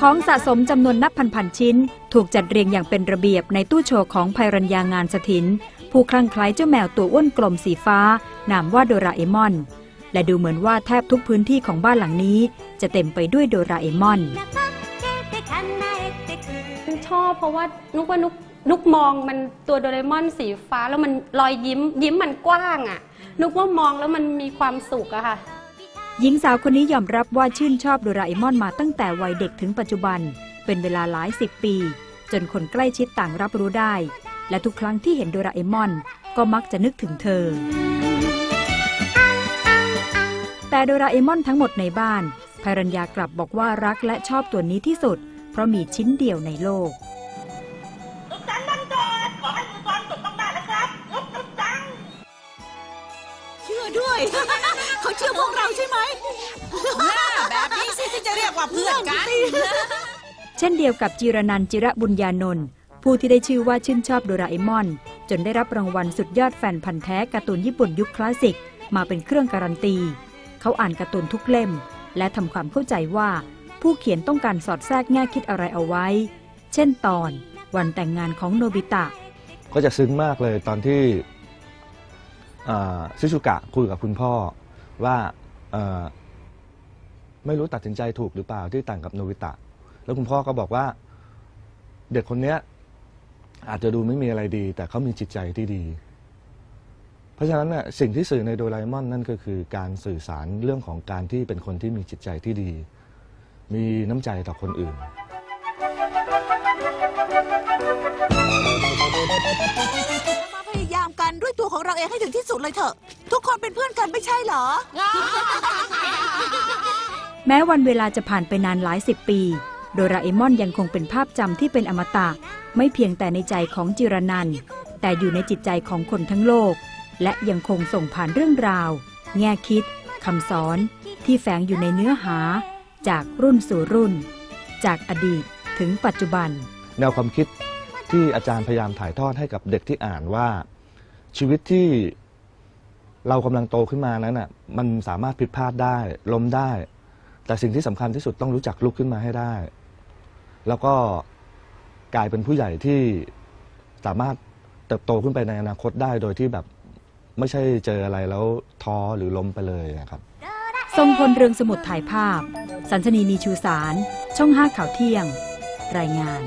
ของสะสมจำนวนนับพันๆชิ้น ถูกจัดเรียงอย่างเป็นระเบียบในตู้โชว์ของภัยรัญญางานสถิน ผู้คลั่งไคล้เจ้าแมวตัวอ้วนกลมสีฟ้า นามว่าโดราเอมอน และดูเหมือนว่าแทบทุกพื้นที่ของบ้านหลังนี้ จะเต็มไปด้วยโดราเอมอนชอบเพราะว่านุกว่านุกนุกมองมันตัวโดเรมอนสีฟ้าแล้วมันรอยยิ้ม ยิ้มมันกว้างอะ่ะ นุกว่ามองแล้วมันมีความสุขอะค่ะ หญิงสาวคนนี้ยอมรับว่าชื่นชอบโดราเอมอนมาตั้งแต่วัยเด็กถึงปัจจุบัน เป็นเวลาหลายสิบปี จนคนใกล้ชิดต่างรับรู้ได้ และทุกครั้งที่เห็นโดราเอมอน ก็มักจะนึกถึงเธอ แต่โดราเอมอนทั้งหมดในบ้านภรัญญากลับบอกว่ารักและชอบตัวนี้ที่สุด เพราะมีชิ้นเดียวในโลก เชื่อด้วยเขาเชื่อพวกเราใช่ไหมแบบนี้สิที่จะเรียกว่าเพื่อนกัน เช่นเดียวกับจิรนันท์จิระบุญญานนท์ผู้ที่ได้ชื่อว่าชื่นชอบโดราเอมอน จนได้รับรางวัลสุดยอดแฟนพันธ์แท้การ์ตูนญี่ปุ่นยุคคลาสสิก มาเป็นเครื่องการันตี เขาอ่านการ์ตูนทุกเล่ม และทำความเข้าใจว่า ผู้เขียนต้องการสอดแทรกแง่คิดอะไรเอาไว้ เช่นตอน วันแต่งงานของโนบิตะ ก็จะซึ้งมากเลยตอนที่ อ่าซิชุกะคุยกับคุณพ่อว่าไม่รู้ตัดสินใจถูกหรือเปล่าที่แต่งกับโนบิตะ แล้วคุณพ่อก็บอกว่า เด็กคนเนี้ยอาจจะดูไม่มีอะไรดี แต่เขามีจิตใจที่ดี เพราะฉะนั้นน่ะสิ่งที่สื่อในโดราเอมอนนั่นก็คือการสื่อสารเรื่องของการที่เป็นคนที่มีจิตใจที่ดี มีน้ำใจต่อคนอื่น องเราเองให้ถึงที่สุดเลยเถอะ ทุกคนเป็นเพื่อนกันไม่ใช่เหรอ แม้วันเวลาจะผ่านไปนานหลายสิบปี โดราเอมอนยังคงเป็นภาพจำที่เป็นอมตะ ไม่เพียงแต่ในใจของจิรนันท์แต่อยู่ในจิตใจของคนทั้งโลก และยังคงส่งผ่านเรื่องราว แง่คิดคำสอน ที่แฝงอยู่ในเนื้อหา จากรุ่นสู่รุ่น จากอดีตถึงปัจจุบัน แนวความคิดที่อาจารย์พยายามถ่ายทอดให้กับเด็กที่อ่านว่า ชีวิตที่เรากำลังโตขึ้นมานั้นน่ะมันสามารถผิดพลาดได้ล้มได้ แต่สิ่งที่สำคัญที่สุดต้องรู้จักลุกขึ้นมาให้ได้ แล้วก็กลายเป็นผู้ใหญ่ที่สามารถเติบโตขึ้นไปในอนาคตได้โดยที่แบบไม่ใช่เจออะไรแล้วท้อหรือล้มไปเลยนะครับ ทรงพลเรืองสมุดถ่ายภาพ สันสนีนีชูสาร ช่องห้าข่าวเที่ยง รายงาน